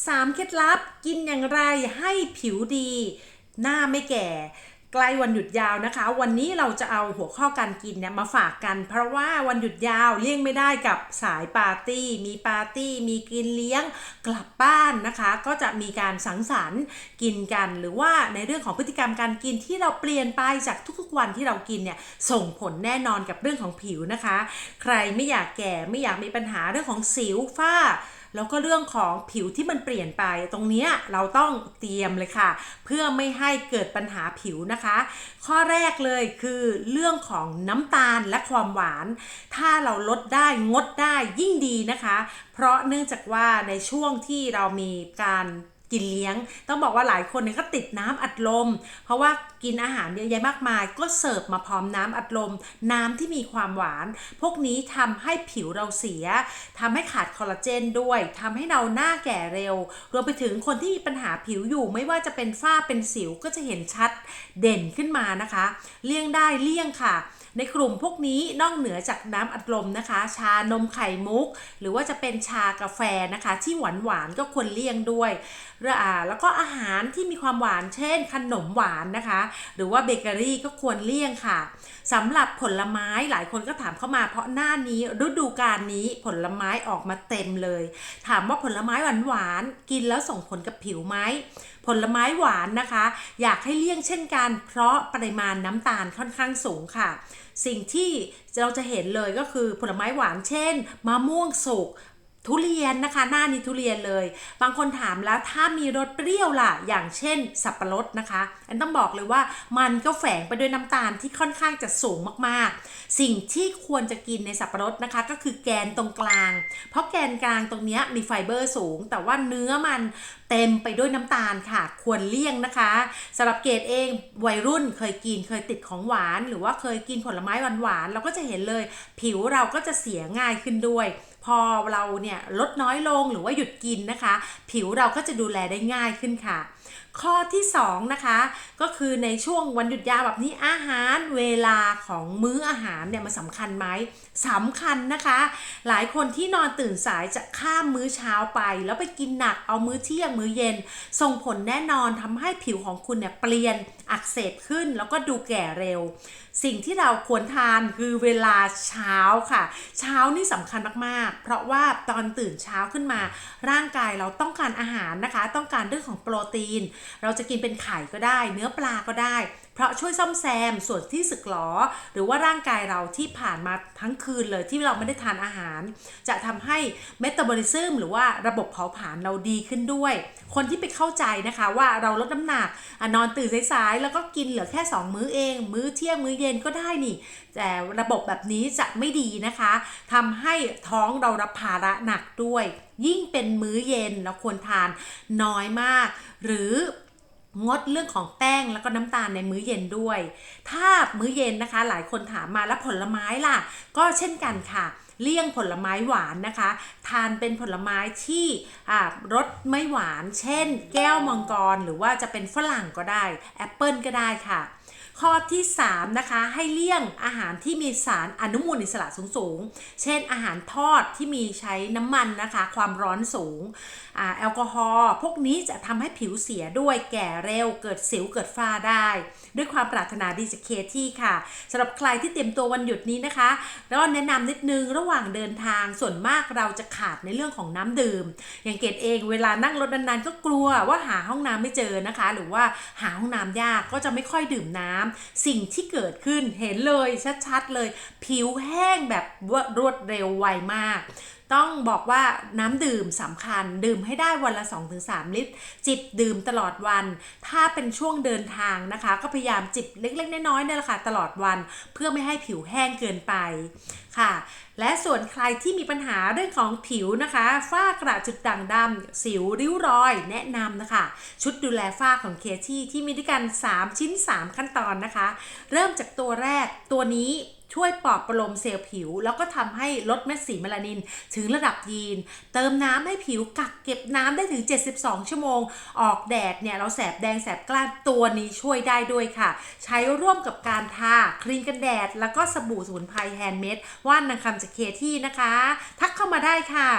3 เคล็ดลับกินอย่างไรให้ผิวดี หน้าไม่แก่ ใกล้วันหยุดยาวนะคะ วันนี้เราจะเอาหัวข้อการกินเนี่ยมาฝากกัน เพราะว่าวันหยุดยาวเลี่ยงไม่ได้กับสายปาร์ตี้ มีปาร์ตี้ มีกินเลี้ยงกลับบ้านนะคะ ก็จะมีการสังสรรค์กินกัน หรือว่าในเรื่องของพฤติกรรมการกินที่เราเปลี่ยนไปจากทุกๆวันที่เรากินเนี่ยส่งผลแน่นอนกับเรื่องของผิวนะคะ ใครไม่อยากแก่ไม่อยากมีปัญหาเรื่องของสิวฝ้า แล้วก็เรื่องของผิวที่มันเปลี่ยนไปตรงนี้เราต้องเตรียมเลยค่ะ เพื่อไม่ให้เกิดปัญหาผิวนะคะ ข้อแรกเลยคือเรื่องของน้ำตาลและความหวาน ถ้าเราลดได้งดได้ยิ่งดีนะคะ เพราะเนื่องจากว่าในช่วงที่เรามีการ กินเลี้ยง ต้องบอกว่าหลายคนเนี่ยก็ติดน้ำอัดลม เพราะว่ากินอาหารเยอะแยะมากมาย ก็เสิร์ฟมาพร้อมน้ำอัดลม น้ำที่มีความหวาน พวกนี้ทำให้ผิวเราเสียทำให้ขาดคอลลาเจนด้วยทำให้เราหน้าแก่เร็ว รวมไปถึงคนที่มีปัญหาผิวอยู่ไม่ว่าจะเป็นฝ้าเป็นสิวก็จะเห็นชัดเด่นขึ้นมานะคะ เลี่ยงได้เลี่ยงค่ะ ในกลุ่มพวกนี้นอกเหนือจากน้ำอัดลมนะคะ ชานมไข่มุก หรือว่าจะเป็นชากาแฟนะคะ ที่หวานหวานก็ควรเลี่ยงด้วยอ่าแล้วก็อาหารที่มีความหวานเช่น ขนมหวานนะคะ หรือว่าเบเกอรี่ก็ควรเลี่ยงค่ะสำหรับผลไม้หลายคนก็ถามเข้ามาเพราะหน้านี้ฤดูกาลนี้ผลไม้ออกมาเต็มเลย ถามว่าผลไม้หวานหวานกินแล้วส่งผลกับผิวไหมผลไม้หวานนะคะ อยากให้เลี่ยงเช่นกัน เพราะปริมาณน้ำตาลค่อนข้างสูงค่ะ สิ่งที่เราจะเห็นเลยก็คือผลไม้หวานเช่นมะม่วงสุกทุเรียนนะคะหน้านี้ทุเรียนเลย บางคนถามแล้วถ้ามีรสเปรี้ยวล่ะ อย่างเช่น สับปะรดนะคะอันต้องบอกเลยว่ามันก็แฝงไปด้วยน้ำตาลที่ค่อนข้างจะสูงมากๆ สิ่งที่ควรจะกินในสับปะรดนะคะ ก็คือแกนตรงกลาง เพราะแกนกลางตรงนี้มีไฟเบอร์สูง แต่ว่าเนื้อมัน เต็มไปด้วยน้ำตาลค่ะ ควรเลี่ยงนะคะสำหรับเกดเองวัยรุ่นเคยกินเคยติดของหวาน หรือว่าเคยกินผลไม้หวานๆเราก็จะเห็นเลย ผิวเราก็จะเสียง่ายขึ้นด้วยพอเราเนี่ยลดน้อยลงหรือว่าหยุดกินนะคะ ผิวเราก็จะดูแลได้ง่ายขึ้นค่ะ ข้อที่2นะคะก็คือในช่วงวันหยุดยาวแบบนี้อาหารเวลาของมื้ออาหารเนี่ยมันสำคัญไหมสำคัญนะคะ หลายคนที่นอนตื่นสายจะข้ามมื้อเช้าไป แล้วไปกินหนักเอามื้อเที่ยงมื้อเย็น ส่งผลแน่นอนทำให้ผิวของคุณเนี่ยเปลี่ยนอักเสบขึ้นแล้วก็ดูแก่เร็ว สิ่งที่เราควรทานคือเวลาเช้าค่ะ เช้านี่สำคัญมากๆ เพราะว่าตอนตื่นเช้าขึ้นมา ร่างกายเราต้องการอาหารนะคะ ต้องการเรื่องของโปรตีน เราจะกินเป็นไข่ก็ได้ เนื้อปลาก็ได้เพราะช่วยซ่อมแซมส่วนที่สึกหรอ หรือว่าร่างกายเราที่ผ่านมาทั้งคืนเลยที่เราไม่ได้ทานอาหาร จะทำให้เมตาบอลิซึมหรือว่าระบบเผาผลาญเราดีขึ้นด้วย คนที่ไปเข้าใจนะคะว่าเราลดน้ำหนักอนอนตื่นสายๆแล้วก็กินเหลือแค่ 2 มื้อเอง มื้อเที่ยงมื้อเย็นก็ได้นี่ แต่ระบบแบบนี้จะไม่ดีนะคะทำให้ท้องเรารับภาระหนักด้วย ยิ่งเป็นมื้อเย็นเราควรทานน้อยมาก หรือ งดเรื่องของแป้งแล้วก็น้ำตาลในมื้อเย็นด้วย ถ้ามื้อเย็นนะคะ หลายคนถามมาแล้วผลไม้ล่ะ ก็เช่นกันค่ะ เลี่ยงผลไม้หวานนะคะ ทานเป็นผลไม้ที่อ่ารสไม่หวาน เช่น แก้วมังกร หรือว่าจะเป็นฝรั่งก็ได้ แอปเปิลก็ได้ค่ะ ข้อที่ 3 นะคะ ให้เลี่ยงอาหารที่มีสารอนุมูลอิสระสูงๆ เช่น อาหารทอดที่มีใช้น้ำมันนะคะ ความร้อนสูงอ่าแอลกอฮอล์พวกนี้จะทำให้ผิวเสียด้วยแก่เร็ว เกิดสิวเกิดฝ้าได้ ด้วยความปรารถนาดีจากเคที่ค่ะสำหรับใครที่เตรียมตัววันหยุดนี้นะคะแล้วแนะนำนิดนึงระหว่างเดินทางส่วนมากเราจะขาดในเรื่องของน้ำดื่ม อย่างเกดเองเวลานั่งรถนานๆก็กลัวว่าหาห้องน้ำไม่เจอนะคะ หรือว่าหาห้องน้ำยากก็จะไม่ค่อยดื่มน้ำสิ่งที่เกิดขึ้นเห็นเลยชัดๆเลย ผิวแห้งแบบรวดเร็วไวมาก ต้องบอกว่าน้ำดื่มสำคัญ ดื่มให้ได้วันละ 2-3 ลิตร จิบดื่มตลอดวัน ถ้าเป็นช่วงเดินทางนะคะ ก็พยายามจิบเล็กๆ น้อยๆนี่แหละค่ะตลอดวัน เพื่อไม่ให้ผิวแห้งเกินไปค่ะ และส่วนใครที่มีปัญหาเรื่องของผิวนะคะฝ้ากระจุดด่างดำสิวริ้วรอยแนะนำนะคะ ชุดดูแลฝ้าของเคที่ที่มีด้วยกัน 3 ชิ้น 3 ขั้นตอนนะคะ เริ่มจากตัวแรกตัวนี้ ช่วยปลอบประโลมเซลล์ผิว แล้วก็ทำให้ลดเม็ดสีเมลานิน ถึงระดับยีน เติมน้ำให้ผิวกักเก็บน้ำได้ถึง 72 ชั่วโมง ออกแดดเนี่ยเราแสบแดงแสบกล้านตัวนี้ช่วยได้ด้วยค่ะ ใช้ร่วมกับการทาครีมกันแดด แล้วก็สบู่สมุนไพรแฮนด์เมดว่านนางคำจากเคที่นะคะ ทักเข้ามาได้ค่ะ